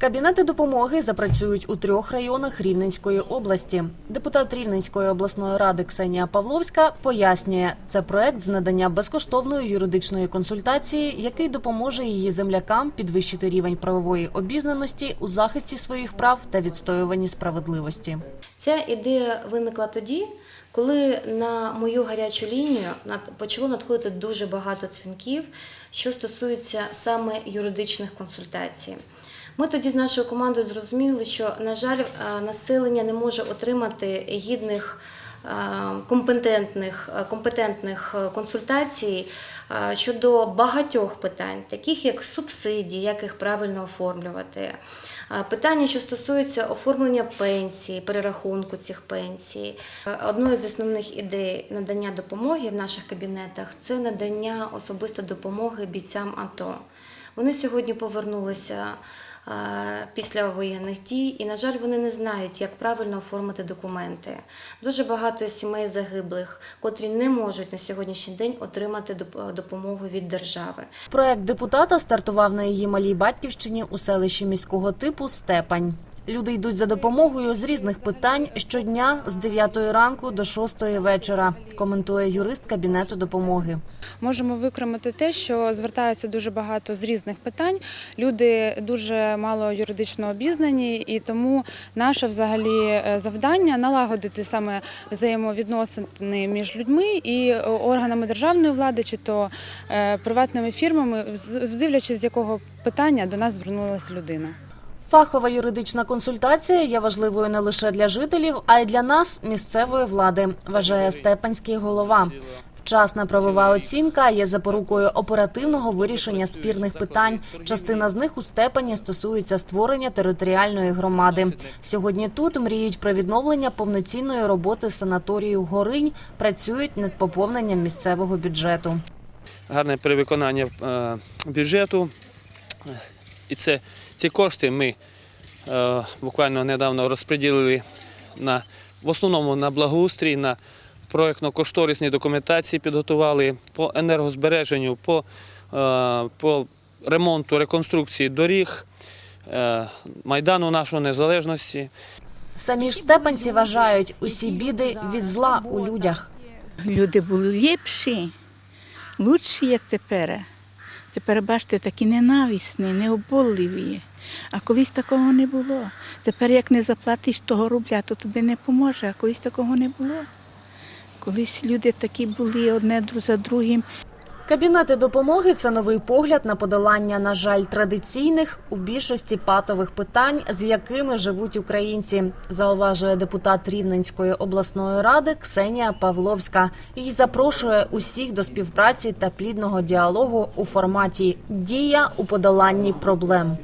Кабінети допомоги запрацюють у трьох районах Рівненської області. Депутат Рівненської обласної ради Ксенія Павловська пояснює, це проект з надання безкоштовної юридичної консультації, який допоможе її землякам підвищити рівень правової обізнаності у захисті своїх прав та відстоюванні справедливості. Ця ідея виникла тоді, коли на мою гарячу лінію почало надходити дуже багато дзвінків, що стосується саме юридичних консультацій. Ми тоді з нашою командою зрозуміли, що, на жаль, е, населення не може отримати гідних е, компетентних, е, компетентних консультацій щодо багатьох питань, таких як субсидії, як їх правильно оформлювати. Питання, що стосуються оформлення пенсії, перерахунку цих пенсій. Одною з основних ідей надання допомоги в наших кабінетах це надання особисто допомоги бійцям АТО. Вони сьогодні повернулися після воєнних дій, і, на жаль, вони не знають, як правильно оформити документи. Дуже багато сімей загиблих, котрі не можуть на сьогоднішній день отримати доп- допомогу від держави. Проект депутата стартував на її малій батьківщині у селищі міського типу Степань. Люди йдуть за допомогою з різних питань щодня з 9 ранку до 6 вечора, коментує юрист кабінету допомоги. Можемо викремити те, що звертаються дуже багато з різних питань. Люди дуже мало юридично обізнані, і тому наше взагалі е, завдання налагодити саме взаємовідносини між людьми і е, органами державної влади, чи то е, приватними фірмами, дивлячись з якого питання до нас звернулася людина. Фахова юридична консультація є важливою не лише для жителів, а й для нас, місцевої влади, вважає степанський голова. Вчасна правова оцінка є запорукою оперативного вирішення спірних питань. Частина з них у степані стосується створення територіальної громади. Сьогодні тут мріють про відновлення повноцінної роботи санаторію Горинь, працюють над поповненням місцевого бюджету. гарне перевиконання е, бюджету. І це, ці кошти ми е, буквально недавно розподілили на, в основному на благоустрій, на проєктно-кошторисні документації підготували по енергозбереженню, по, е, по ремонту, реконструкції доріг, е, Майдану нашої незалежності. Самі ж степанці вважають усі біди від зла у людях. Люди були ліпші, лучші, як тепер. Тепер, бачите, такі ненависні, необолливі. А колись такого не було. Тепер, як не заплатиш того рубля, то тобі не поможе, а колись такого не було. Колись люди такі були одне за другим. Кабінети допомоги це новий погляд на подолання, на жаль, традиційних у більшості патових питань, з якими живуть українці, зауважує депутат Рівненської обласної ради Ксенія Павловська. І запрошує усіх до співпраці та плідного діалогу у форматі дія у подоланні проблем.